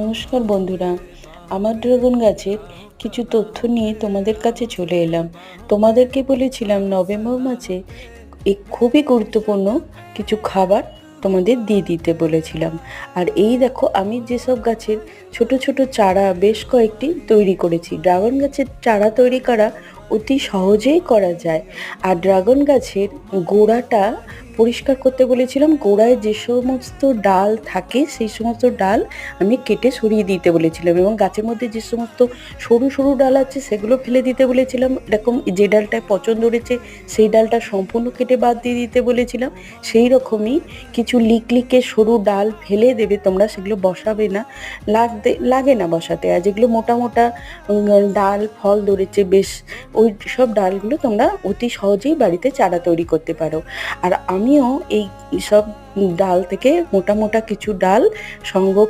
নমস্কার বন্ধুরা, আমার ড্রাগন গাছের কিছু তথ্য নিয়ে তোমাদের কাছে চলে এলাম। তোমাদেরকে বলেছিলাম নভেম্বর মাসে খুবই গুরুত্বপূর্ণ কিছু খাবার তোমাদের দিয়ে দিতে বলেছিলাম। আর এই দেখো, আমি যেসব গাছের ছোট ছোট চারা বেশ কয়েকটি তৈরি করেছি। ড্রাগন গাছের চারা তৈরি করা অতি সহজেই করা যায়। আর ড্রাগন গাছের গোড়াটা পরিষ্কার করতে বলেছিলাম, গোড়ায় যে সমস্ত ডাল থাকে সেই সমস্ত ডাল আমি কেটে সরিয়ে দিতে বলেছিলাম এবং গাছের মধ্যে যে সমস্ত সরু সরু ডাল আছে সেগুলো ফেলে দিতে বলেছিলাম। এরকম যে ডালটায় পচন ধরেছে সেই ডালটা সম্পূর্ণ কেটে বাদ দিয়ে দিতে বলেছিলাম। সেই রকমই কিছু লিকলিকে সরু ডাল ফেলে দেবে তোমরা, সেগুলো বসাবে না। লাগতে, লাগে না বসাতে। আর যেগুলো মোটা মোটা ডাল, ফল ধরেছে, বেশ ওই সব ডালগুলো তোমরা অতি সহজেই বাড়িতে চারা তৈরি করতে পারো। আর আমিও এই সব ডাল থেকে মোটা মোটা কিছু ডাল সংগ্রহ